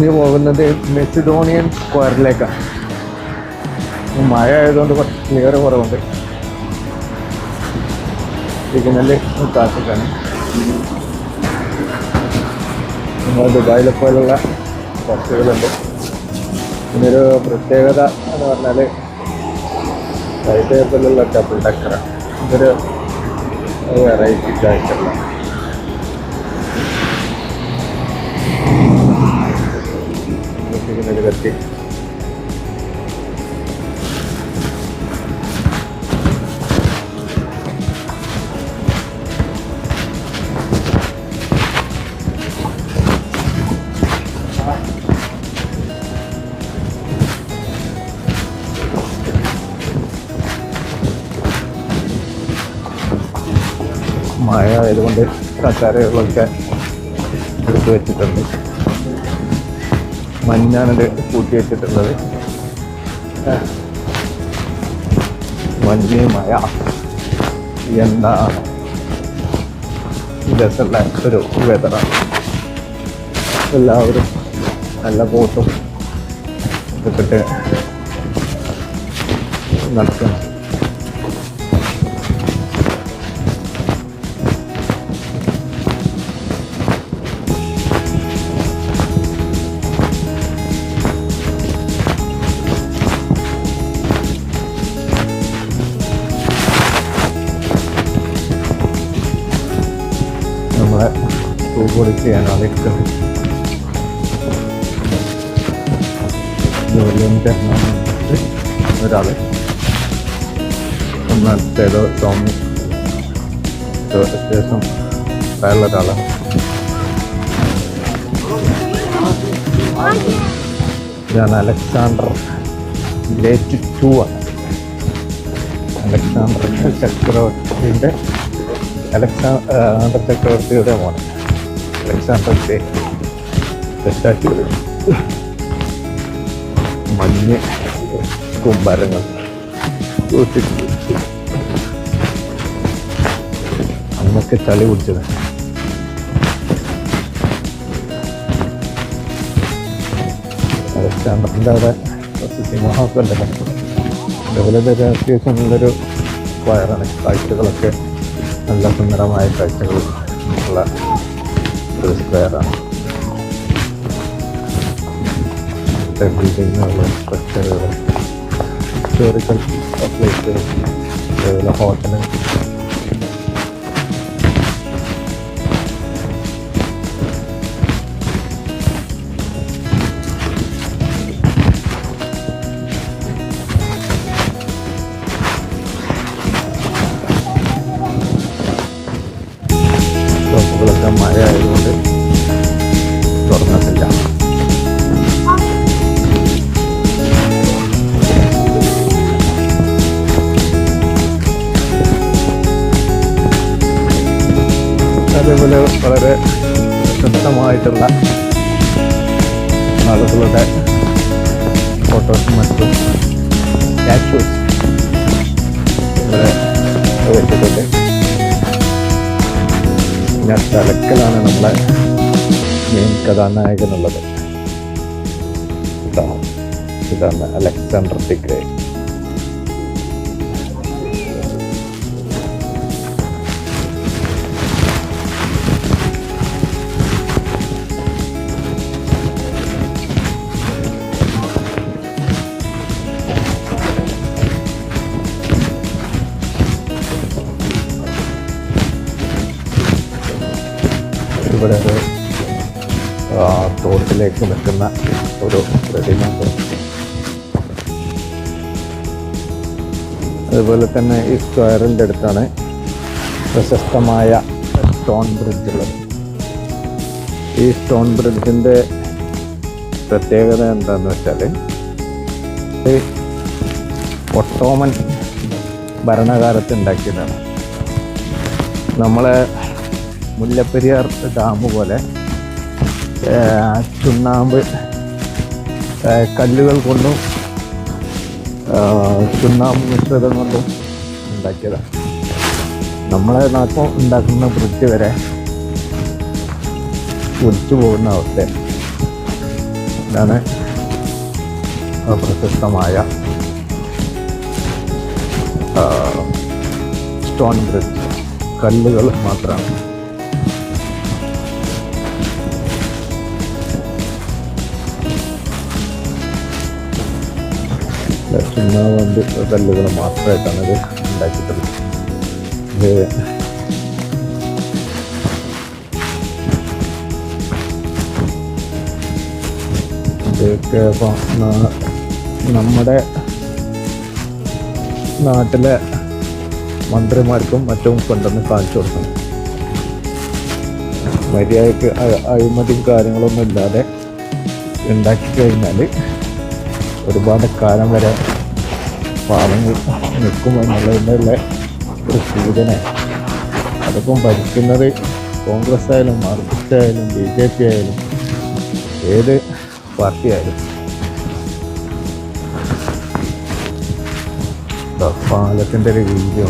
ഇനി പോകുന്നത് മെസിഡോണിയൻ സ്ക്വയറിലേക്കാണ് മഴ ആയതുകൊണ്ട് കുറച്ച് ക്ലിയർ കുറവുണ്ട്. സിഗ്നൽ കാത്തിക്കാണ് നമ്മൾ ദുബായിലെ പോലുള്ള ബസ്സുകളുണ്ട്. ഇതിനൊരു പ്രത്യേകത എന്ന് പറഞ്ഞാൽ സൈഡ് ടേബിളിലുള്ള ഡബിൾ ഡക്കറാണ് ഇതൊരു വെറൈറ്റി ആയിട്ടുള്ള. സിഗ്നൽ കത്തി കസാരകളൊക്കെ എടുത്തു വെച്ചിട്ടുണ്ട്. മഞ്ഞാണ് കൂട്ടി വെച്ചിട്ടുള്ളത്. മഞ്ഞ് മഴ എന്താ രസമുള്ള ഒരു വെതറാണ് എല്ലാവരും നല്ല കോട്ടും ഇട്ടിട്ട് നടക്കണം. പൂ പൊളിച്ച് ചെയ്യാനാണ് ഇരിക്കുന്നത് ജോലിയുടെ ഒരാൾ. ഒന്നാമത്തേതോ ടോമി പ്രായമുള്ള ഒരാളാണ് ഇതാണ് അലക്സാണ്ടർ. ഗ്രേറ്റ് ടു ആണ്. അലക്സാണ്ടർ ചക്രവർത്തിന്റെ അലക്സാണ്ടർ ചക്രവർത്തിയുടെ മോനെ അലക്സാണ്ടർ സ്റ്റാച്യു മഞ്ഞ് കുമ്പാരങ്ങൾ അന്നൊക്കെ ചളി കുടിച്ചത് അലക്സാണ്ടറിന്റെ അവിടെ സിംഹമൊക്കെ ഉണ്ടല്ലോ അതുപോലെ അത്യാവശ്യം നല്ലൊരു വയറാണ് കാഴ്ചകളൊക്കെ നല്ല സുന്ദരമായ കാഴ്ചകൾ ഉള്ള to the square. Everything now terrible structural historical places. There is hot വളരെ ശുദ്ധമായിട്ടുള്ള ആളുകളുടെ ഫോട്ടോസും മറ്റും സ്റ്റാച്യൂസ് വെച്ചിട്ടുണ്ട്. ഞാൻ തലക്കലാണ് നമ്മളെ മെയിൻ കഥാനായകനുള്ളത് ഇതാണ്. അലക്സാണ്ടർ ദി തോട്ടിലേക്ക് നിൽക്കുന്ന ഒരു പ്രതിമയുണ്ട്. അതുപോലെ തന്നെ ഈ സ്ക്വയറിന്റെ അടുത്താണ് പ്രശസ്തമായ സ്റ്റോൺ ബ്രിഡ്ജ് ഉള്ളത്. ഈ സ്റ്റോൺ ബ്രിഡ്ജിന്റെ പ്രത്യേകത എന്താണെന്ന് വെച്ചാൽ ഇത് ഒട്ടോമൻ ഭരണകാലത്ത് ഉണ്ടാക്കിയതാണ് നമ്മളെ മുല്ലപ്പെരിയാർ ഡാം പോലെ ചുണ്ണാമ്പ് കല്ലുകൾ കൊണ്ടും ചുണ്ണാമ്പ് മിശ്രിതം കൊണ്ടും ഉണ്ടാക്കിയതാണ് നമ്മളെ നാട്ടിൽ ഉണ്ടാക്കുന്ന വൃത്തി വരെ ഒലിച്ചു പോകുന്ന അവസ്ഥ ഇതാണ് പ്രശസ്തമായ സ്റ്റോൺ ബ്രിഡ്ജ് കല്ലുകൾ മാത്രമാണ്. ചുണ്ണാമ്പ് കല്ലുകൾ മാത്രമായിട്ടാണ് ഇത് ഉണ്ടാക്കിയിട്ടുള്ളത്. ഇത് ഇതൊക്കെ നമ്മുടെ നാട്ടിലെ മന്ത്രിമാർക്കും മറ്റും കൊണ്ടുവന്ന് കാണിച്ചു കൊടുക്കണം. മര്യാദയ്ക്ക് അ- അഴിമതിയും കാര്യങ്ങളൊന്നും ഇല്ലാതെ ഉണ്ടാക്കി കഴിഞ്ഞാൽ ഒരുപാട് കാലം വരെ പാവങ്ങൾ നിൽക്കും എന്നുള്ളതിന്റെ ഒരു സൂചന. അതിപ്പം ഭരിക്കുന്നത് കോൺഗ്രസ് ആയാലും മാർക്സിസ്റ്റ് ആയാലും ബി ജെ പി ആയാലും ഏത് പാർട്ടിയായാലും. പാലത്തിന്റെ ഒരു വീഡിയോ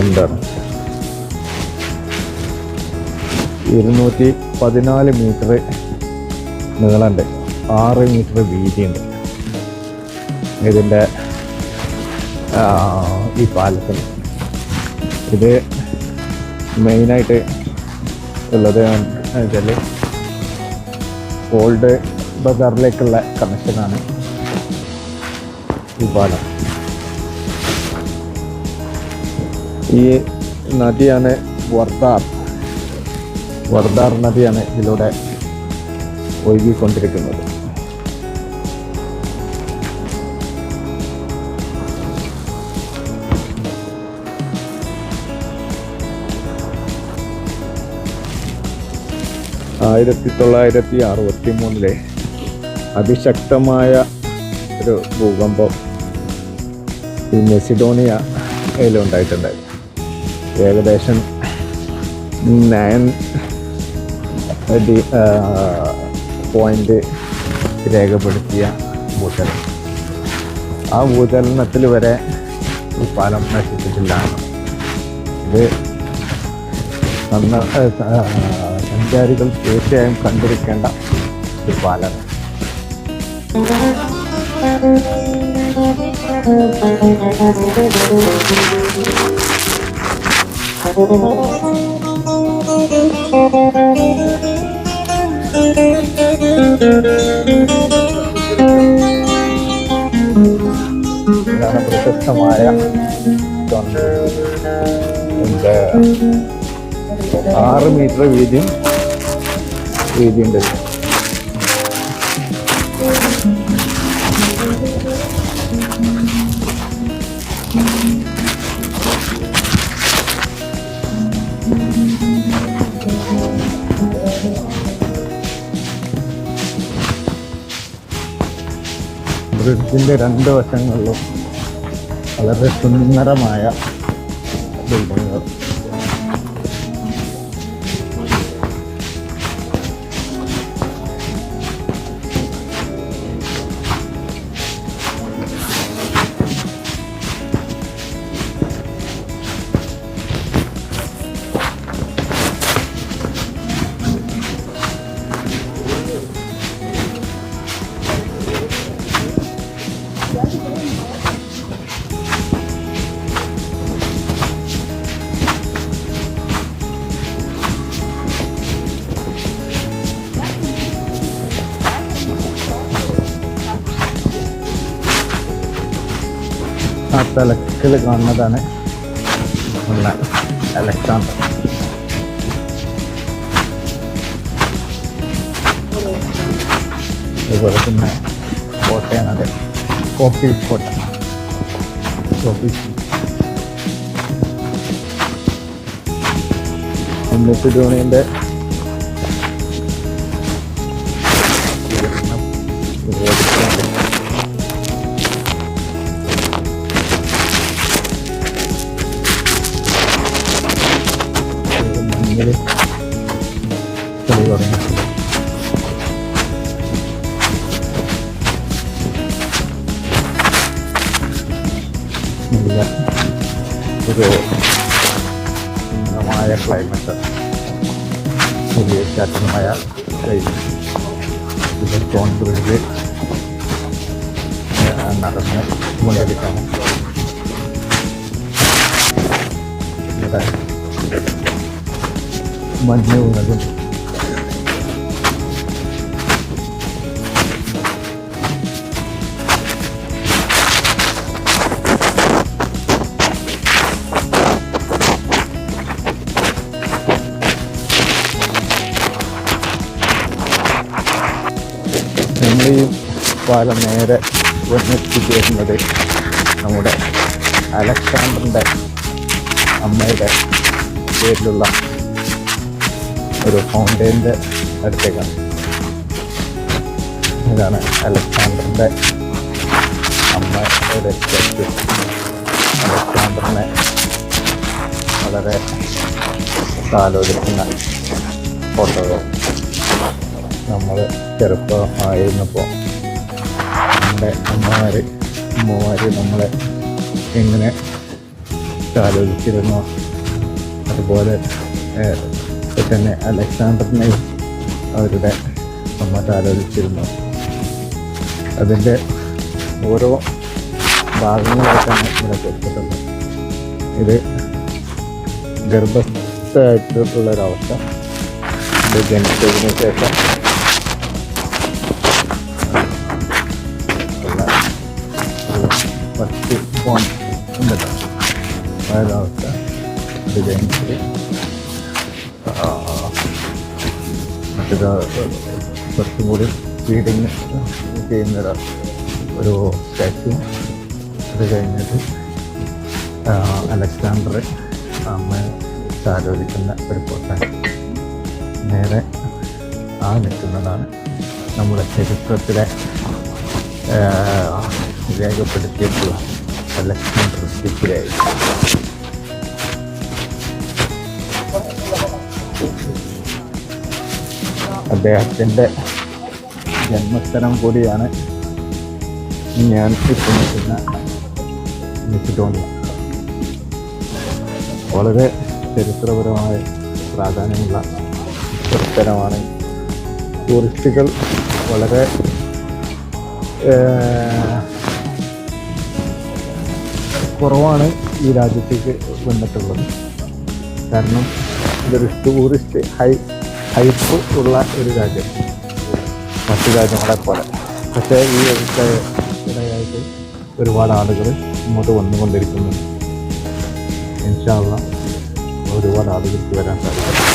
എന്താണ്? ഇരുന്നൂറ്റി പതിനാല് മീറ്റർ നീളമുണ്ട്. ആറ് മീറ്റർ വീതിയുണ്ട് ഇതിന്റെ ഈ പാലത്തിന് ഇത് മെയിനായിട്ട് ഉള്ളത് വെച്ചാൽ ഓൾഡ് ബസാറിലേക്കുള്ള കണക്ഷനാണ് ഈ പാലം. ഈ നദിയാണ് വർദാർ. വർദാർ നദിയാണ് ഇതിലൂടെ ഒഴുകിക്കൊണ്ടിരിക്കുന്നത്. ആയിരത്തി തൊള്ളായിരത്തി അറുപത്തി മൂന്നിലെ അതിശക്തമായ ഒരു ഭൂകമ്പം ഈ മെസിഡോണിയ ഉണ്ടായിട്ടുണ്ടായിരുന്നു ഏകദേശം നയൻ ഡി പോയിന്റ് രേഖപ്പെടുത്തിയ ഭൂചലനം. ആ ഭൂചലനത്തിൽ വരെ ഈ പാലം നശിച്ചിട്ടില്ല. ഇത് ആഹ് സഞ്ചാരികൾ തീർച്ചയായും കണ്ടിരിക്കേണ്ട ഒരു പാലാണ്. ഇതാണ് പ്രശസ്തമായ ആറ് മീറ്റർ വീതിയും വീതിയുണ്ട് ബ്രിഡ്ജിന്റെ രണ്ട് വശങ്ങളിലും വളരെ സുന്ദരമായ ബിൽഡിങ്ങുകൾ. തലക്കിൽ കാണുന്നതാണ് നമ്മളെ അലക്സാണ്ടർ അതുപോലെ തന്നെ കോട്ടയാണത് കോപ്പി കോട്ട copy Jadi, keluar. Melihat itu namanya climate. Jadi, cat namanya kita contoh ini. Ya, narasnya mulai di kamu. Terima kasih. മഞ്ഞ് വീണതും ഈ നേരെ വന്നെത്തിച്ചേരുന്നത് നമ്മുടെ അലക്സാണ്ടറിന്റെ അമ്മയുടെ പേരിലുള്ള ഒരു ഫൗണ്ടൈന്റെ അടുത്തേക്കാണ്. ഇതാണ് അലക്സാണ്ടറിന്റെ അമ്മയുടെ സ്റ്റാച്ചു അലക്സാണ്ടറിനെ വളരെ ആലോചിക്കുന്ന ഫോട്ടോകൾ. നമ്മൾ ചെറുപ്പമായിരുന്നപ്പോൾ നമ്മുടെ അമ്മമാർ അമ്മമാർ നമ്മളെ എങ്ങനെ ആലോചിച്ചിരുന്നു? അതുപോലെ ഏഹ്, തന്നെ അലക്സാണ്ടറിനെയും അവരുടെ അമ്മ ആലോചിച്ചിരുന്നു. അതിന്റെ ഓരോ ഭാഗങ്ങളായിട്ടാണ് ഇവിടെ കൊടുത്തിട്ടുള്ളത് ഇത് ഗർഭസ്ഥമായിട്ടുള്ളൊരവസ്ഥ ഇത് ജനിച്ചതിന് ശേഷം. ഫസ്റ്റ് ഫോൺ ഉണ്ടല്ലോ. ഒരു അവസ്ഥ ഇത് കഴിഞ്ഞിട്ട് മറ്റേത് കുറച്ചും കൂടി ഫീഡിങ് ചെയ്യുന്ന ഒരു- സ്റ്റാച്ചു അത് കഴിഞ്ഞിട്ട് അലക്സാണ്ടറെ അമ്മ ആലോചിക്കുന്ന ഒരു ഫോട്ടോ നേരെ ആ നിൽക്കുന്നതാണ് നമ്മുടെ ചരിത്രത്തിലെ രേഖപ്പെടുത്തിയിട്ടുള്ള അലക്സാണ്ടർ സിറ്റിയായി അദ്ദേഹത്തിന്റെ ജന്മസ്ഥലം കൂടിയാണ് ഞാൻ ഇപ്പോൾ നിൽക്കുന്ന വളരെ ചരിത്രപരമായ പ്രാധാന്യമുള്ള ഒരു സ്ഥലമാണ്. ടൂറിസ്റ്റുകൾ വളരെ കുറവാണ് ഈ രാജ്യത്തേക്ക് വന്നിട്ടുള്ളത്. കാരണം ഇതൊരു ടൂറിസ്റ്റ് ഹൈ ഹൈപ്പ് ഉള്ള ഒരു രാജ്യം. മറ്റു രാജ്യങ്ങളെ പോലെ. പക്ഷേ ഈ അടുത്ത ഇടയായിട്ട് ഒരുപാട് ആളുകൾ ഇങ്ങോട്ട് വന്നുകൊണ്ടിരിക്കുന്നു. ഇൻഷാള്ള ഒരുപാട് ആളുകൾക്ക് വരാൻ സാധിക്കും.